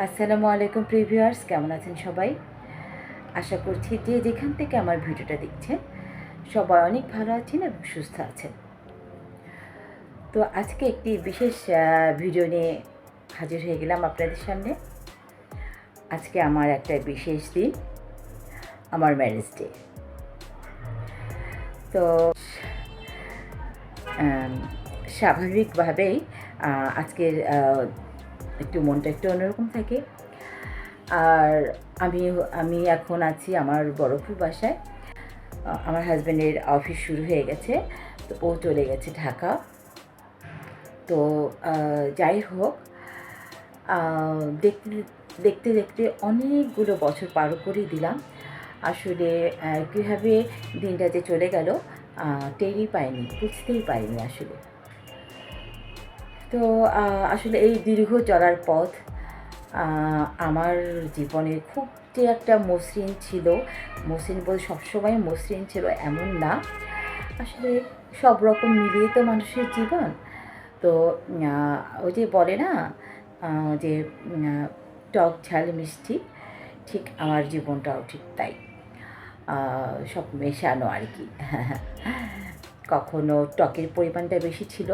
আসসালামু আলাইকুম প্রিভিউয়ার্স কেমন আছেন সবাই? আশা করছি যে যেখান থেকে আমার ভিডিওটা দেখছেন, সবাই অনেক ভালো আছেন এবং সুস্থ আছেন। তো আজকে একটি বিশেষ ভিডিও নিয়ে হাজির হয়ে গেলাম আপনাদের সামনে। আজকে আমার একটা বিশেষ দিন, আমার ম্যারেজ ডে তো স্বাভাবিকভাবেই আজকের একটু মনটা একটু অন্যরকম থাকে। আর আমি আমি এখন আছি আমার বরফুর বাসায়। আমার হাজব্যান্ডের অফিস শুরু হয়ে গেছে, তো ও চলে গেছে ঢাকা। তো যাই হোক দেখতে দেখতে দেখতে অনেকগুলো বছর পার করে দিলাম। আসলে কীভাবে দিনটা যে চলে গেল টেরই পাইনি, বুঝতেই পারিনি আসলে। তো আসলে এই দীর্ঘ চলার পথ আমার জীবনে খুব যে একটা মসৃণ ছিল, মসৃণ বলতে সবসময় মসৃণ ছিল এমন না। আসলে সব রকম মিলিয়ে তো মানুষের জীবন। তো ওই যে বলে না যে টক ঝাল মিষ্টি, ঠিক আমার জীবনটাও ঠিক তাই। সব মেশানো আর কি। কখনো টকের পরিমাণটা বেশি ছিল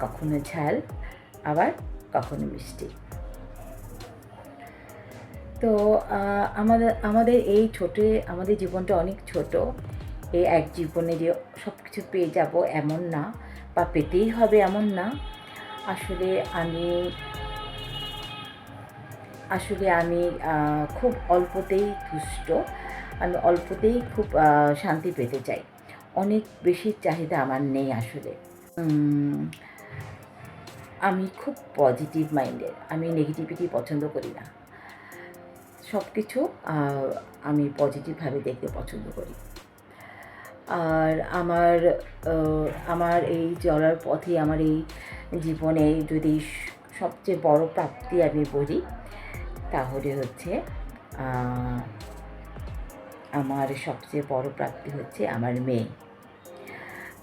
কখনো ঝাল, আবার কখনো মিষ্টি। তো আমাদের আমাদের এই ছোটে, আমাদের জীবনটা অনেক ছোট। এই এক জীবনে যে সব কিছু পেয়ে যাব এমন না বা পেতেই হবে এমন না। আসলে আমি আসলে আমি খুব অল্পতেই তুষ্ট। আমি অল্পতেই খুব শান্তি পেতে চাই। অনেক বেশি চাহিদা আমার নেই আসলে। আমি খুব পজিটিভ মাইন্ডের আমি নেগেটিভিটি পছন্দ করি না। সব কিছু আমি পজিটিভভাবে দেখতে পছন্দ করি। আর আমার আমার এই চলার পথে, আমার এই জীবনে যদি সবচেয়ে বড় প্রাপ্তি আমি বলি, তাহলে হচ্ছে আমার সবচেয়ে বড় প্রাপ্তি হচ্ছে আমার মেয়ে।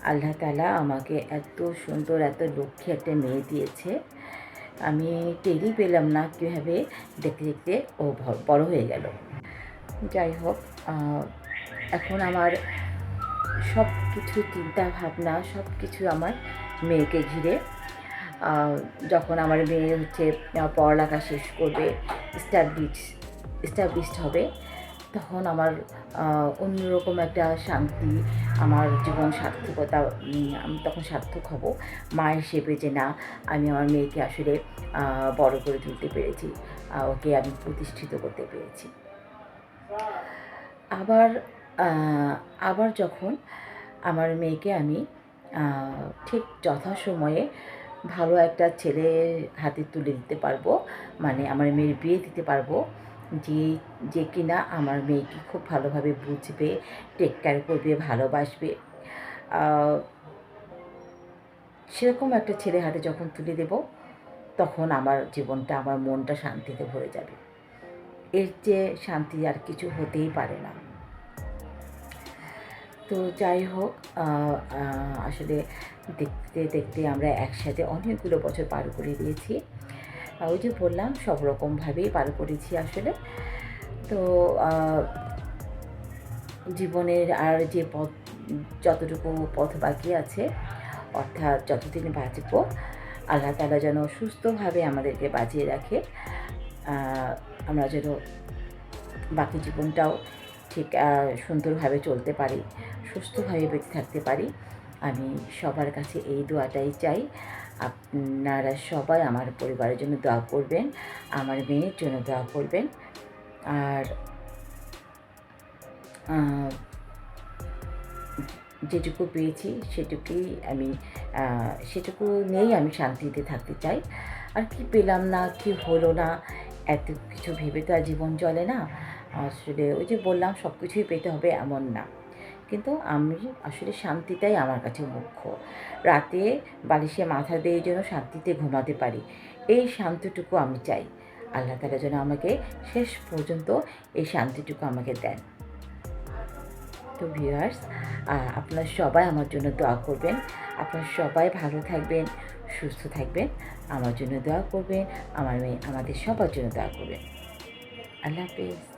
আল্লাহ তালা আমাকে এত সুন্দর, এত লক্ষ্মী একটা মেয়ে দিয়েছে। আমি টেরই পেলাম না কীভাবে দেখতে দেখতে ও বড় হয়ে গেল। যাই হোক এখন আমার সব কিছু চিন্তা ভাবনা সব কিছু আমার মেয়েকে ঘিরে। যখন আমার মেয়ে হচ্ছে পড়ালেখা শেষ করবে স্টাবলিশ স্টাবলিশড হবে তখন আমার অন্যরকম একটা শান্তি, আমার জীবন সার্থকতা আমি তখন সার্থক হব। মা হিসেবে যে না, আমি আমার মেয়েকে আসলে বড় করে তুলতে পেরেছি ওকে আমি প্রতিষ্ঠিত করতে পেরেছি। আবার আবার যখন আমার মেয়েকে আমি ঠিক যথাসময়ে ভালো একটা ছেলে হাতে তুলে দিতে পারব মানে আমার মেয়ের বিয়ে দিতে পারব যে যে কিনা আমার মেয়েকে খুব ভালোভাবে বুঝবে টেক কেয়ার করবে, ভালোবাসবে। সেরকম একটা ছেলে হাতে যখন তুলে দেব, তখন আমার জীবনটা, আমার মনটা শান্তিতে ভরে যাবে। এর চেয়ে শান্তি আর কিছু হতেই পারে না। তো যাই হোক আসলে দেখতে দেখতে আমরা একসাথে অনেকগুলো বছর পার করে দিয়েছি। ওই যে বললাম সব রকমভাবেই পার করেছি আসলে। তো জীবনের আর যে পথ, যতটুকু পথ বাকি আছে, অর্থাৎ যতদিন বাঁচব, আল্লাহ তালা যেন সুস্থভাবে আমাদেরকে বাঁচিয়ে রাখে। আমরা যেন বাকি জীবনটাও ঠিক সুন্দরভাবে চলতে পারি, সুস্থভাবে বেঁচে থাকতে পারি। আমি সবার কাছে এই দোয়াটাই চাই। আপনারা সবাই আমার পরিবারের জন্য দোয়া করবেন, আমার মেয়ের জন্য দোয়া করবেন। আর যেটুকু পেয়েছি সেটুকুই আমি সেটুকু নিয়েই আমি শান্তিতে থাকতে চাই। আর কি পেলাম না, কি হলো না, এত কিছু ভেবে তো আর জীবন চলে না। আসলে ওই যে বললাম সব কিছুই পেতে হবে এমন না। কিন্তু আমি আসলে শান্তিটাই আমার কাছে মুখ্য। রাতে বালিশে মাথা দিয়ে যেন শান্তিতে ঘুমাতে পারি, এই শান্তিটুকু আমি চাই। আল্লাহ তালা যেন আমাকে শেষ পর্যন্ত এই শান্তিটুকু আমাকে দেন। তো ভিউয়ার্স আপনারা সবাই আমার জন্য দোয়া করবেন। আপনারা সবাই ভালো থাকবেন, সুস্থ থাকবেন, আমার জন্য দোয়া করবেন, আমার মেয়ে, আমাদের সবার জন্য দোয়া করবেন। আল্লাহ হাফিজ।